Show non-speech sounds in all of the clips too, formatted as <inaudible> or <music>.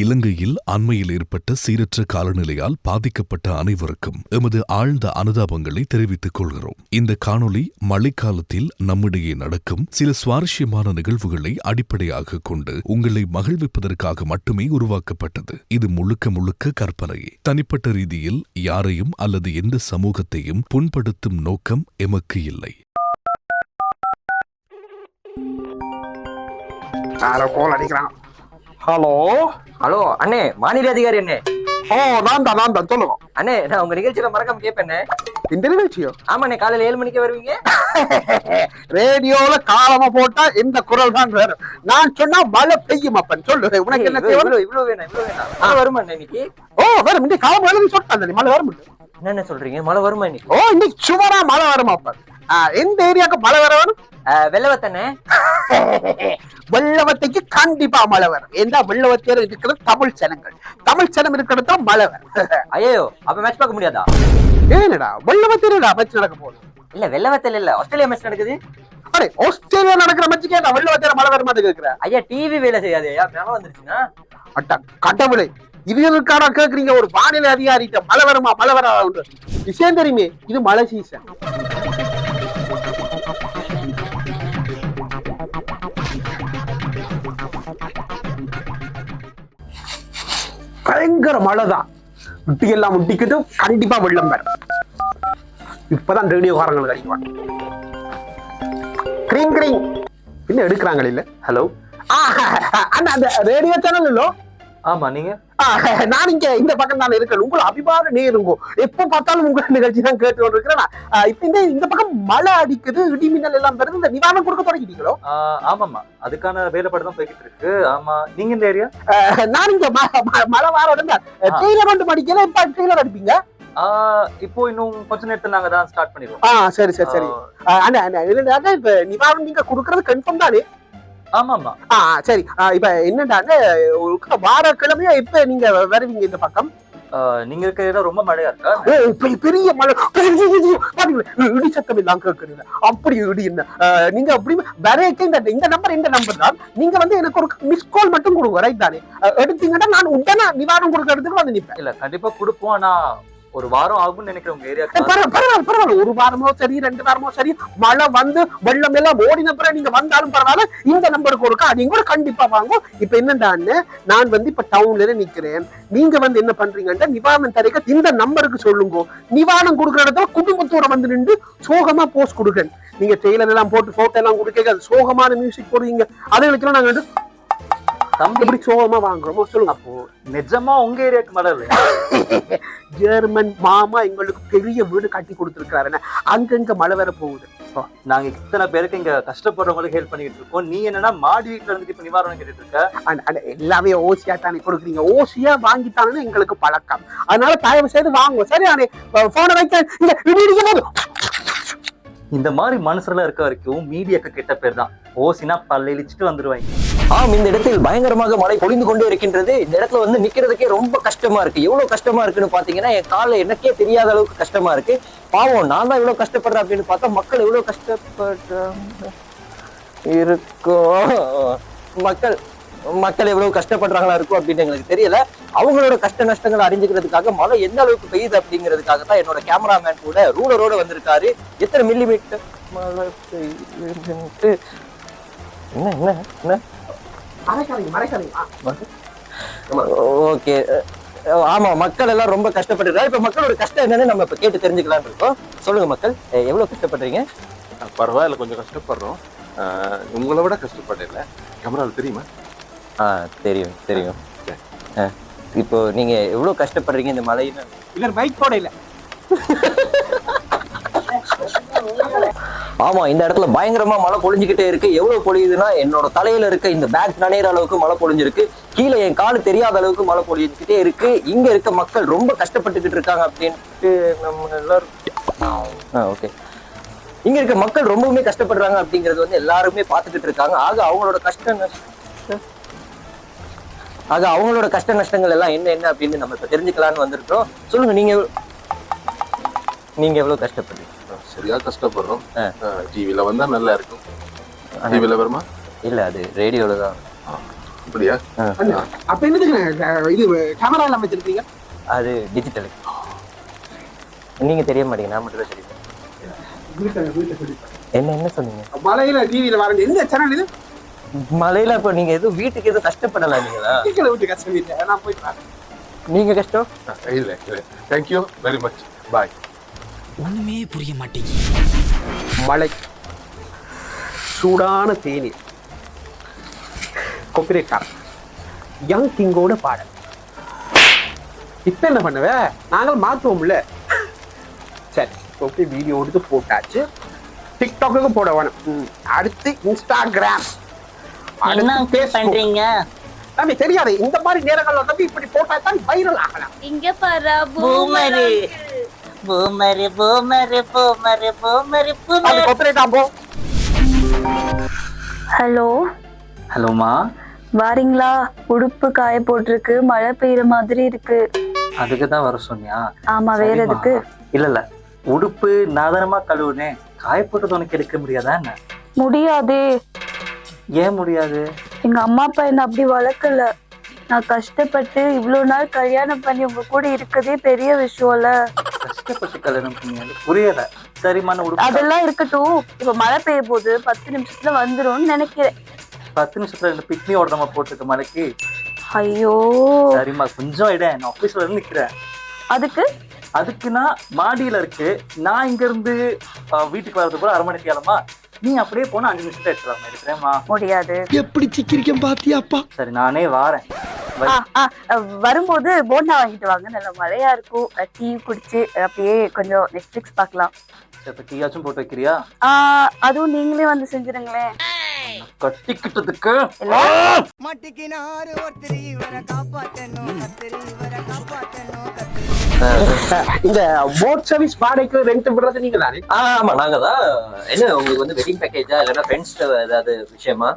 இலங்கையில் அண்மையில் ஏற்பட்ட சீரற்ற காலநிலையால் பாதிக்கப்பட்ட அனைவருக்கும் எமது ஆழ்ந்த அனுதாபங்களை தெரிவித்துக் கொள்கிறோம். இந்த காணொளி மழைக்காலத்தில் நம்மிடையே நடக்கும் சில சுவாரஸ்யமான நிகழ்வுகளை அடிப்படையாக கொண்டு உங்களை மகிழ்விப்பதற்காக மட்டுமே உருவாக்கப்பட்டது. இது முழுக்க முழுக்க கற்பனை தனிப்பட்ட ரீதியில் யாரையும் அல்லது எந்த சமூகத்தையும் புண்படுத்தும் நோக்கம் எமக்கு இல்லை. ஹலோ ஹலோ அண்ணே வானிலை அதிகாரி அண்ணே. ஓ நான் தான் நான் தான் சொல்லுங்க. அண்ணே நான் உங்க நிகழ்ச்சியில மறக்காம கேட்பேனே இந்த நிகழ்ச்சியோ? ஆமாண்ணே காலையில ஏழு மணிக்கு வருவீங்க? <laughs> ரேடியோல காலமா போட்டா இந்த குரல் தான் வேற. நான் சொன்னா மழை பெய்யும் அப்பன் சொல்லு. உனக்கு என்ன தேவை? இவ்வளவு வேணாம் இவ்வளவு வேணாம். வருமா இன்னைக்கு? ஓ வேற இந்த காலம் எழுதி சொல்லிட்டான் மழை வரும்? என்னென்ன சொல்றீங்க? மழை வருமா இன்னைக்கு? ஓ இன்னைக்கு சுமரா மழை வரும் அப்பன் எந்த ஏரியாக்கு மழை வர வரும் அஹ், வெள்ளவத்தண்ணே. <laughs> வெள்ளவத்தைக்கு கண்டிப்பா மழை வரும். ஏன்னா வெள்ளவத்தியர் இருக்கிறது தமிழ் சனங்கள். தமிழ் சனம் இருக்கிறது தான் மழை வரும். <laughs> ஐயோ அப்ப மேட்ச் பார்க்க முடியாதா? ஏனடா வெள்ளவத்தியரடா மேட்ச் நடக்க போகுது? இல்ல வெள்ளவத்தில் இல்ல ஆஸ்திரேலியா மேட்ச் நடக்குது. அடே ஆஸ்திரேலியா நடக்கிற மேட்ச் கேட்டா வெள்ளவத்தியர் மழை வருமா கேக்குற? ஐயா டிவி வேலை செய்யாது ஐயா மழை வந்துருச்சுன்னா? அட்டா கடவுளே இதுகளுக்கான கேக்குறீங்க ஒரு வானிலை அதிகாரிட்ட மழை வருமா மழை வரா விஷயம் தெரியுமே இது மழை சீசன் பயங்கர மழை தான் முட்டி எல்லாம் முட்டிக்கிட்டு கண்டிப்பா வெள்ளம் வரும். இப்பதான் ரேடியோகாரங்கள் அடிக்குவாங்க கிரீங் கிரீங். இன்னும் எடுக்கிறாங்களே இல்ல? ஹலோ அந்த அந்த ரேடியோ சேனல் இல்லோ ஆமா நீங்க? நான் இங்க இந்த பக்கம் தான் இருக்கேன். உங்களை அபிமான நேருங்கோ எப்ப பார்த்தாலும் உங்க நிகழ்ச்சி தான் கேட்டு கொண்டு இருக்கிறேன் இப்ப இந்த இந்த பக்கம் மழை அடிக்குது இடி மின்னல் எல்லாம் வருது இந்த நிவாரணம் கொடுக்க தொடங்கிட்டீங்களோ ஆமாமா அதுக்கான வேலைப்பாடு தான் போய்கிட்டு இருக்கு. ஆமா. நீங்க இந்த ஏரியா? நான் இங்க மழை வார உடனே ட்ரெயிலர் வந்து படிக்கல இப்ப ட்ரெயிலர் அடிப்பீங்க? இப்போ இன்னும் கொஞ்ச நேரத்துல நாங்க தான் ஸ்டார்ட் பண்ணிடுவோம். சரி சரி சரி. அண்ணா, இப்ப நிவாரணம் நீங்க கொடுக்கறது கன்ஃபார்ம் தானே? ஆமாமா ஆ சரி. இப்ப என்னடா ஒரு வார கிழமையா இப்ப நீங்க வருவீங்க இந்த பக்கம்? நீங்க இருக்கிற இடம் ரொம்ப மழையா இருக்கா? பெரிய- மழை. இடி சத்தம் எல்லாம் கேட்குறீங்க அப்படி இடி என்ன? நீங்க அப்படி வரைக்க இந்த இந்த நம்பர் இந்த நம்பர் தான். நீங்க வந்து எனக்கு ஒரு மிஸ் கால் மட்டும் கொடுங்க. ரைட் தானே? எடுத்தீங்கன்னா நான் உடனே நிவாரணம் கொடுக்க இடத்துக்கு வந்து நிப்பேன். இல்ல கண்டிப்பா கொடுப்போம். ஆனா ஒரு வாரம் ஆகும்னு நினைக்கிறேன் உங்க பரவாயில்ல பரவாயில்ல ஒரு வாரமோ சரி ரெண்டு வாரமோ சரி மழை வந்து வெள்ளம் எல்லாம் ஓடின பிறகு நீங்க வந்தாலும் பரவாயில்ல. இந்த நம்பருக்கு ஒருக்கா நீங்க கூட கண்டிப்பா வாங்க இப்ப என்னடான்னு நான் வந்து இப்ப டவுன்ல நிக்கிறேன். நீங்க வந்து என்ன பண்றீங்கன்னா நிவாரணம் தரைக்க இந்த நம்பருக்கு சொல்லுங்க. நிவாரணம் கொடுக்குற இடத்துல குடும்பத்தோட வந்து நின்று சோகமா போஸ்ட் கொடுக்கேன் நீங்க ட்ரெயிலர் எல்லாம் போட்டு போட்டோ எல்லாம் கொடுக்க அது சோகமான மியூசிக் போடுவீங்க. அதுகளுக்கு நாங்க வந்து தம்பி. எப்படி சோகமா வாங்குறோமோ சொல்லுங்க. அப்போ நிஜமா உங்க ஏரியாக்கு மழை <laughs> ஜெர்மன் மாமா எங்களுக்கு பெரிய வீடு கட்டி கொடுத்துருக்காருன்னு அங்கங்க மழை வர போகுது. நாங்க இத்தனை பேருக்கு இங்க கஷ்டப்படுறவங்களுக்கு ஹெல்ப் பண்ணிட்டு இருக்கோம். நீ என்னன்னா மாடி வீட்டுல இருந்துட்டு இப்ப நிவாரணம் கேட்டுட்டு இருக்க. எல்லாமே ஓசியா தானே கொடுக்குறீங்க. ஓசியா வாங்கித்தானே எங்களுக்கு பழக்கம். அதனால தயவு செய்து வாங்குவோம். சரியானே போன வைக்க இந்த மாதிரி மனுஷர்லாம் இருக்க வரைக்கும் மீடியாக்கு கெட்ட பேர் தான். ஓசினா பல்லிழிச்சிட்டு வந்துருவாங்க. ஆம் இந்த இடத்தில் பயங்கரமாக மழை பொழிந்து கொண்டே இருக்கின்றது. இந்த இடத்துல வந்து நிக்கிறதுக்கே ரொம்ப கஷ்டமா இருக்கு. எவ்வளவு கஷ்டமா இருக்குன்னு பாத்தீங்கன்னா என் காலை எனக்கே தெரியாத அளவுக்கு கஷ்டமா இருக்கு. பாவம் நான் தான் இவ்வளவு கஷ்டப்படுறேன் அப்படின்னு பார்த்தா மக்கள் எவ்வளவு கஷ்டப்படுறாங்க இருக்கும். மக்கள் மக்கள் எவ்வளவு கஷ்டப்படுறாங்களா இருக்கும் அப்படின்னு எங்களுக்கு தெரியல. அவங்களோட கஷ்ட நஷ்டங்களை அறிஞ்சுக்கிறதுக்காக மழை எந்த அளவுக்கு பெய்யுது அப்படிங்கிறதுக்காக தான் என்னோட கேமராமேன் கூட ரூலரோட வந்திருக்காரு. எத்தனை மில்லி மீட்டர் மழை என்ன? என்ன என்ன ஓகே. ஆமா மக்கள் எல்லாம் ரொம்ப கஷ்டப்பட்டு இப்ப மக்களோட கஷ்டம் என்னன்னு நம்ம இப்ப கேட்டு தெரிஞ்சுக்கலாம்னு இருக்கோம். சொல்லுங்க மக்கள் எவ்வளவு கஷ்டப்படுறீங்க? பரவாயில்ல கொஞ்சம் கஷ்டப்படுறோம். உங்களை விட கஷ்டப்படல. கேமராவில் தெரியுமா? ஆ தெரியும் தெரியும். இப்போ நீங்க எவ்வளவு கஷ்டப்படுறீங்க இந்த மழையில இவர் பைக் போட இல்ல ஆமா இந்த இடத்துல பயங்கரமா மழை பொழிஞ்சுக்கிட்டே இருக்கு. எவ்வளவு பொழியுதுன்னா என்னோட தலையில இருக்க இந்த பேக் நனையிற அளவுக்கு மழை பொழிஞ்சிருக்கு. கீழே என் காலு தெரியாத அளவுக்கு மழை பொழிஞ்சுக்கிட்டே இருக்கு. இங்க இருக்க மக்கள் ரொம்ப கஷ்டப்பட்டுக்கிட்டு இருக்காங்க அப்படின்ட்டு நம்ம எல்லாரும் ஓகே இங்க இருக்க மக்கள் ரொம்பவுமே கஷ்டப்படுறாங்க அப்படிங்கறது வந்து எல்லாருமே பார்த்துக்கிட்டு இருக்காங்க. ஆக அவங்களோட கஷ்ட ஆக அவங்களோட கஷ்ட நஷ்டங்கள் எல்லாம் என்ன என்ன அப்படின்னு நம்ம இப்ப தெரிஞ்சுக்கலாம்னு வந்திருக்கோம் சொல்லுங்க நீங்க எவ்வளவு- நீங்க எவ்வளவு கஷ்டப்படுறீங்க? சரியா கஷ்டப்படுறோம். ஆ. டிவில வந்தா நல்லா இருக்கும். டிவில வருமா? இல்ல அது ரேடியோல தான். அப்படியா? அப்ப என்னதுக்கு இது கேமரா எல்லாம் வச்சிருக்கீங்க? அது டிஜிட்டல் நீங்க தெரிய மாட்டீங்க நான் மட்டும் தான் தெரியும் என்ன என்ன சொன்னீங்க? மலையில டிவியில வர எந்த சேனல் இது? மலையில இப்ப நீங்க எதுவும் வீட்டுக்கு எதுவும் கஷ்டப்படல நீங்களா? கீழே விட்டு கஷ்டம் இல்லை நான் போயிட்டு வரேன் நீங்க கஷ்டம்? இல்ல இல்ல. தேங்க்யூ வெரி மச் பாய் ஒண்ணுமே புரிய மாட்டேங்குது. மலை சூடான தேநீர். கொப்பிரைக்காரன் யங் கிங்கோட பாடல். இப்ப என்ன பண்ணுவ? நாங்கள் மாத்துவோம்ல. சரி ஓகே வீடியோ எடுத்து போட்டாச்சு. டிக்டாக்கு போட வேணும். அடுத்து இன்ஸ்டாகிராம் Facebook. பண்றீங்க? தம்பி தெரியாது இந்த மாதிரி நேரங்கள்ல தம்பி இப்படி போட்டா தான் வைரல் ஆகலாம். இங்க பாரு boomer. Boomer. Boomer boomer boomer அது பூமரு கொப்பிரைட்டா போ. ஹலோ? ஹலோமா வாரீங்களா? உடுப்பு காய போட்டிருக்கு மழை பெய்யுற மாதிரி இருக்கு. அதுக்கு தான் வர சொன்னியா? ஆமா வேற. எதுக்கு? இல்ல இல்ல. உடுப்பு நாதனமா கழுவுனேன் காய போட்டது உனக்கு எடுக்க முடியாதா என்ன? முடியாதே. ஏன் முடியாது? எங்க அம்மா அப்பா என்ன அப்படி வளர்க்கல. நான் கஷ்டப்பட்டு இவ்வளவு நாள் கல்யாணம் பண்ணி உங்க கூட இருக்கதே பெரிய விஷயம்ல. கஷ்டப்பட்டு கல்யாணம் பண்ணி புரியல. சரிம்மா நான் உடுப்பு அதெல்லாம் இருக்கட்டும். இப்ப மழை பெய்ய போது பத்து நிமிஷத்துல வந்துரும்னு நினைக்கிறேன். பத்து நிமிஷத்துல ரெண்டு பிக்னி ஓடுறமா போட்டுருக்க மலைக்கு. ஐயோ. சரிம்மா கொஞ்சம் இட நான் ஆபீஸ்ல இருந்து நிக்கிறேன். அதுக்கு? அதுக்கு நான் மாடியில இருக்கு. நான் இங்க இருந்து வீட்டுக்கு வர்றது கூட அரை மணிக்கு கிளம்பா நீ அப்படியே போனா அஞ்சு நிமிஷத்துல எடுத்துலாமா எடுக்கிறேன்மா முடியாது. எப்படி சிக்கிரிக்கம் பாத்தியாப்பா சரி நானே வாரேன். வரும்போது போண்டா வாங்கிட்டு வாங்க. நல்ல மழையா இருக்கும். டீ குடிச்சு அப்படியே கொஞ்சம் நெட்ஃபிளிக்ஸ் பார்க்கலாம். சரி இப்ப டீயாச்சும் போட்டு வைக்கிறியா? அதுவும் நீங்களே வந்து செஞ்சிருங்களேன். கட்டிக்கிட்டதுக்கு. இல்ல மாட்டிக்கினாரு ஒருத்தர் இவரை காப்பாத்தணும் கத்திரி இவரை காப்பாத்தணும் கத்திரி. இந்த போட் சர்வீஸ் வாடகைக்கு ரெண்ட் விடுறது நீங்க தானே? ஆமா நாங்க தான். என்ன உங்களுக்கு வந்து வெட்டிங் பேக்கேஜா இல்லைன்னா ஃப்ரெண்ட்ஸ் ஏதாவது விஷயமா?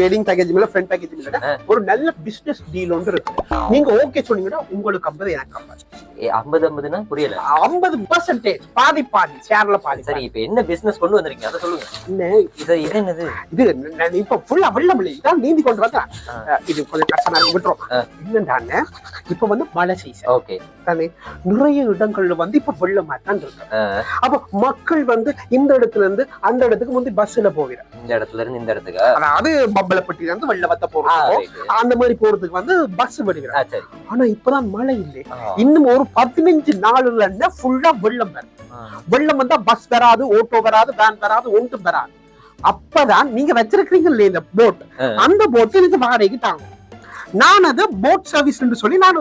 வெட்டிங் பேக்கேஜ் மேல ஃப்ரெண்ட் பேக்கேஜ் மேல ஒரு நல்ல பிசினஸ் டீல் ஒன்று இருக்கு. நீங்க ஓகே சொன்னீங்கன்னா உங்களுக்கு ஐம்பது எனக்கு ஐம்பது. ஏ, ஐம்பது ஐம்பதுன்னா புரியல. ஐம்பது பர்சன்டேஜ் பாதி பாதி ஷேர்ல பாதி சரி இப்ப என்ன பிசினஸ் கொண்டு வந்திருக்கீங்க? அதை சொல்லுங்க. என்ன? இது இது என்னது? இது இப்ப ஃபுல்லா வெள்ளம் இல்லை. இதான் நீந்தி கொண்டு வந்தேன் இது கொஞ்சம் கஷ்டமா விட்டுரும். என்னண்டான்னு இப்ப வந்து மழை சீசன் ஓகே தானே? நிறைய இடங்கள்ல வந்து இப்ப வெள்ளமா தான் இருக்கு. அப்ப மக்கள் வந்து இந்த இடத்துல இருந்து அந்த இடத்துக்கு முந்தி பஸ்ல போகிறார் இந்த இடத்துல இருந்து இந்த இடத்துக்கா? அதாவது பம்பளப்பட்டியில இருந்து வெள்ளவத்த ஆ, போறோம். அந்த மாதிரி போறதுக்கு வந்து பஸ் விடுகிறார் ஆனா இப்பதான் மழை இல்லை. இன்னும் ஒரு பதினஞ்சு நாளுல ஃபுல்லா வெள்ளம். வெள்ளம் வந்தா பஸ் வராது ஓட்டோ வராது வேன் வராது ஒன்றும் வராது. அப்பதான் நீங்க வச்சிருக்கீங்கல்ல இந்த போட். அந்த போட் எனக்கு வாடகைக்கு தாங்க நான் அது போட் சர்வீஸ் சொல்லி நான்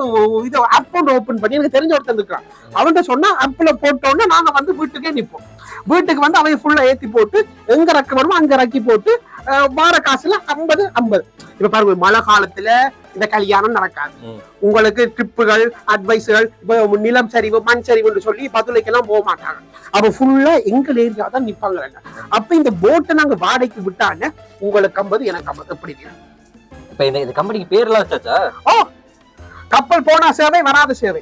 இது அக்கௌண்ட் ஓபன் பண்ணி எனக்கு தெரிஞ்ச ஒருத்தன் இருக்கான். அவன்கிட்ட சொன்னா அப்ல போட்டோன்னு நாங்க வந்து வீட்டுக்கே நிப்போம். வீட்டுக்கு வந்து அவன் ஃபுல்லா ஏத்தி போட்டு எங்க ரக்க வேணுமோ அங்க ரக்கி போட்டு வார காசுல ஐம்பது ஐம்பது. இப்ப பாருங்க மழை காலத்துல இந்த கல்யாணம் நடக்காது. உங்களுக்கு ட்ரிப்புகள் அட்வைஸுகள் இப்போ நிலம் சரிவு மண் சரிவுன்னு சொல்லி பதுளைக்கெல்லாம் போக மாட்டாங்க. அப்ப ஃபுல்லா எங்க ஏரியா தான் நிப்பாங்க அப்ப இந்த போட்டை நாங்க வாடகைக்கு விட்டாங்க உங்களுக்கு ஐம்பது எனக்கு ஐம்பது. எப்படி? இப்ப இந்த இந்த கம்பெனிக்கு பேர்லாம் வச்சாச்சா? கப்பல் போனா சேவை வராத சேவை.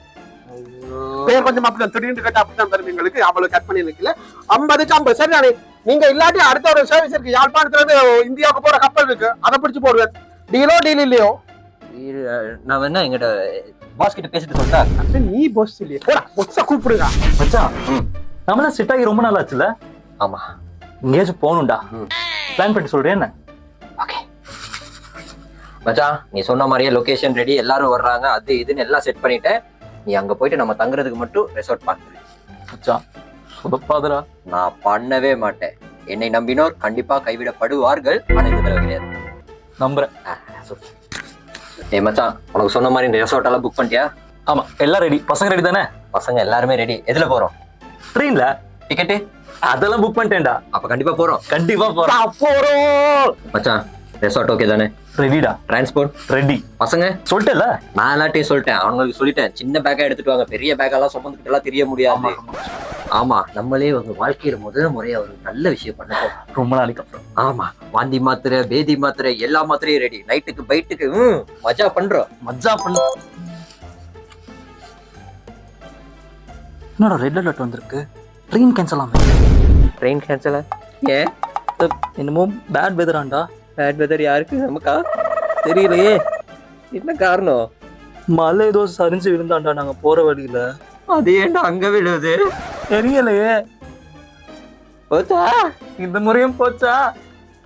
பேர் கொஞ்சம் அப்படிதான் திடீர்னு கேட்டா அப்படிதான் வரும் எங்களுக்கு. அவ்வளவு கட் பண்ணி நிக்கல ஐம்பதுக்கு ஐம்பது. சரி நீங்க இல்லாட்டி அடுத்த ஒரு சர்வீஸ் இருக்கு. யாழ்ப்பாணத்துல இருந்து இந்தியாவுக்கு போற கப்பல் இருக்கு. அதை பிடிச்சு போடுவேன் டீலோ டீல் இல்லையோ? நான் வேணா எங்கிட்ட பாஸ் கிட்ட பேசிட்டு சொல்லிட்டா நீ பொஸ் இல்லையே. போடா பொஸ்ஸ கூப்பிடுங்க மச்சான் ம். நம்மளாம் செட் ஆகி ரொம்ப நாள் ஆச்சுல? ஆமா. எங்கேயாச்சும் போகணும்டா. பிளான் பண்ணி சொல்றேன் என்ன? ஓகே. மச்சான் நீ சொன்ன மாதிரியே லொகேஷன் ரெடி எல்லாரும் வர்றாங்க. அது இதுன்னு எல்லாம் செட் பண்ணிட்டேன் நீ அங்க போயிட்டு நம்ம தங்குறதுக்கு மட்டும் ரெசார்ட் பார்த்து மச்சான் சொதப்பாதரா நான் பண்ணவே மாட்டேன். என்னை நம்பினோர் கண்டிப்பா கைவிடப்படுவார்கள். ஆனா இந்த தடவை கிடையாது நம்புறேன் ஏ மச்சான் உனக்கு சொன்ன மாதிரி இந்த ரெசார்ட் எல்லாம் புக் பண்ணிட்டியா? ஆமா எல்லாம் ரெடி பசங்க ரெடி தானே? பசங்க எல்லாருமே ரெடி எதுல போறோம்? ட்ரெயின்ல டிக்கெட்டு அதெல்லாம் புக் பண்ணிட்டேன்டா. அப்ப கண்டிப்பா போறோம். கண்டிப்பா போறேன் போறோம். மச்சான் ரெசார்ட் ஓகே தானே? ரெடிடா டிரான்ஸ்போர்ட் ரெடி பசங்க? சொல்லிட்டல நான் எல்லாத்தையும் சொல்லிட்டேன். அவங்களுக்கு சொல்லிட்டேன். சின்ன பேக்கா எடுத்துட்டு வாங்க பெரிய பேக்கெல்லாம் சுமந்துக்கிட்டு எல்லாம் தெரிய முடியாது. ஆமா நம்மளே உங்க வாழ்க்கையில முதல் முறையா ஒரு நல்ல விஷயம் பண்ண போறோம் ரொம்ப நாளைக்கு அப்புறம். ஆமா வாந்தி மாத்திரை பேதி மாத்திரை எல்லா மாத்திரையும் ரெடி நைட்டுக்கு பைட்டுக்கு மஜா பண்றோம். மஜா பண்ணு என்னடா ரெட் அலர்ட் வந்திருக்கு? ட்ரெயின் கேன்சல் ஆகும் ட்ரெயின் கேன்சல் ஏன் என்னமோ பேட் வெதராண்டா பேட் வெதர் யாருக்கு? நமக்கா? தெரியலையே. என்ன காரணம்? மழை ஏதோ சரிஞ்சு விழுந்தாண்டா நாங்க போற வழியில. அது ஏன்டா அங்க விழுவுது தெரியலையே. போச்சா? இந்த முறையும் போச்சா?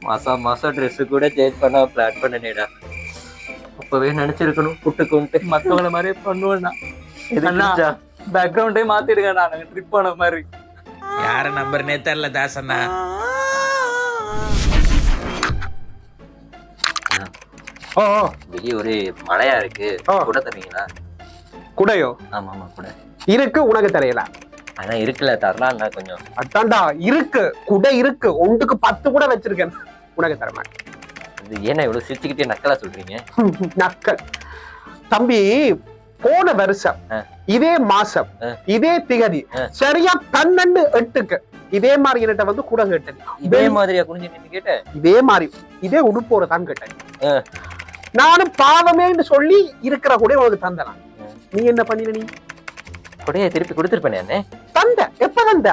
மாசம் மாசம் Dress கூட சேஞ்ச் பண்ண பிளான் பண்ணனேடா. அப்பவே நினைச்சிருக்கணும் புட்டுக்குன்ட்டு மத்தவங்கள மாதிரியே பண்ணுவேன் அண்ணா. எதுக்குச்சா? பேக்ரவுண்டே மாத்திடுங்க நாங்க ட்ரிப் போன மாதிரி. யார நம்பர்னே தெரியல தாசண்ணா வெளியே ஒரே மழையா இருக்கு. கூட தரீங்களா? குடையோ? ஆமா ஆமா கூட. இருக்கு உனக்கு தெரியல. ஆனா இருக்குல்ல தரலாம்ல கொஞ்சம். அதான்டா இருக்கு குடை இருக்கு. ஒன்றுக்கு பத்து கூட வச்சிருக்கேன். உனக்கு தர மாட்டேன் இது ஏன்னா இவ்வளவு சிரிச்சுக்கிட்டே நக்கலா சொல்றீங்க? <laughs> நக்கல். தம்பி போன வருஷம். இதே மாசம். இதே திகதி. சரியா பன்னெண்டு எட்டுக்கு இதே மாதிரி என்கிட்ட வந்து கூட கேட்டேன். இதே மாதிரியா குனிஞ்சு கேட்டேன்? இதே மாதிரி இதே உடுப்போட தான் கேட்டேன். நானும் பாவமேன்னு சொல்லி இருக்கிற கூட உனக்கு தந்தலாம். நீ என்ன பண்ணின நீ? கொடையை திருப்பி கொடுத்துருப்பேனே தந்த. எப்ப தந்த?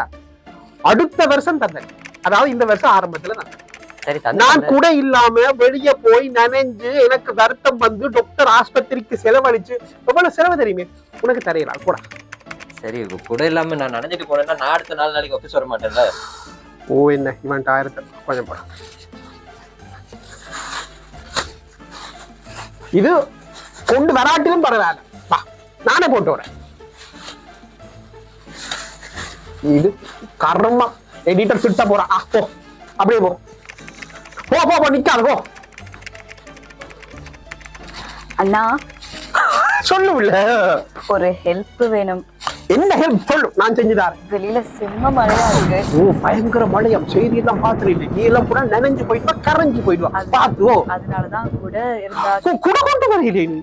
அடுத்த வருஷம் தந்தேன். அதாவது இந்த வருஷம் ஆரம்பத்துல தந்தேன் சரி நான் கூட இல்லாம வெளியே போய் நனைஞ்சு எனக்கு வருத்தம் வந்து டாக்டர் ஆஸ்பத்திரிக்கு செலவழிச்சு எவ்வளவு செலவு தெரியுமே? உனக்கு தெரியலாம் கூட சரி கூட இல்லாம நான் நினைச்சிட்டு போனேன்னா நான் அடுத்த நாலு நாளைக்கு ஆஃபீஸ் வர மாட்டேன்ல ஓ என்ன? இவன் ஆயிரத்து கொஞ்சம் போட. இது கொண்டு வராட்டிலும் பரவாயில்ல. நானே போட்டு வரேன். இது கர்மம் எடிட்டர் திட்ட போறான் ஆ போ. அப்படியே போ. போ போ போ நிக்காத போ. அண்ணா. <laughs> சொல்லுவில்ல ஒரு ஹெல்ப் வேணும். என்ன ஹெல்ப் சொல்லு நான் செஞ்சு தரேன் வெளியில செம்ம மழையா இருக்கு. ஓ பயங்கர மழையம் செய்தி எல்லாம் பாத்துட்டு நீ எல்லாம் கூட நனைஞ்சு போயிட்டு கரைஞ்சு போயிடுவா. பாத்து ஓ அதனாலதான் கூட இருந்தா குடை கொண்டு வரீங்களே நீ.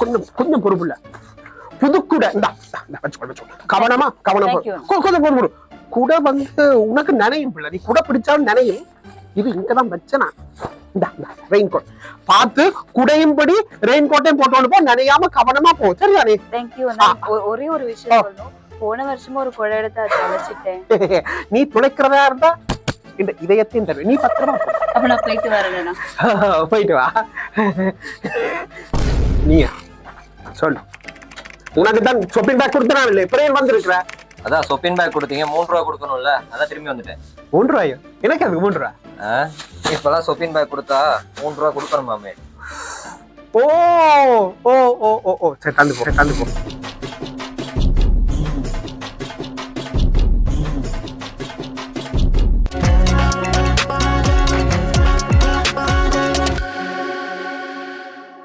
கொஞ்சம் கொஞ்சம் பொறுப்பு இல்ல. புதுக்குடை இந்தா கவனமா கவனம். கொஞ்சம் பொறுப்பு. குடை வந்து உனக்கு நனையும் பிள்ளை. நீ குடை பிடிச்சாலும் நனையும். இது இங்கதான் வச்சனா ரெயின் கோட் பார்த்து குடையும்படி ரெயின் கோட்டையும் போட்டு போ நனையாம கவனமா போ. அண்ணா. ஆ. ஒ- ஒரே ஒரு விஷயம் சொல்லணும். போன வருஷமும் ஒரு குழை எடுத்து அதை தொலைச்சிட்டேன் <laughs> நீ துளைக்கிறதா இருந்தா இந்த இதயத்தையும் தருவேன். நீ பத்திரமா. அப்ப நான் போயிட்டு வரேன் <laughs> போயிட்டு வா. நீயா? சொல்லு. உனக்கு தான் ஷாப்பிங் பேக் கொடுத்தனா இல்லை. இப்படியே வந்திருக்கிற? அதான் சொப்பின் பேக் கொடுத்தீங்க. மூணு ரூபா கொடுக்கணும்ல. அதான் திரும்பி வந்துட்டேன். மூன்று ரூபாயோ? எனக்கு அதுக்கு மூன்று ரூபா? இப்பெல்லாம் சொப்பின் பாய் கொடுத்தா மூணு ரூபா கொடுக்கணுமாமே ஓ ஓ ஓ ஓ ஓ. சரி தந்து போ சரி, தந்து போ.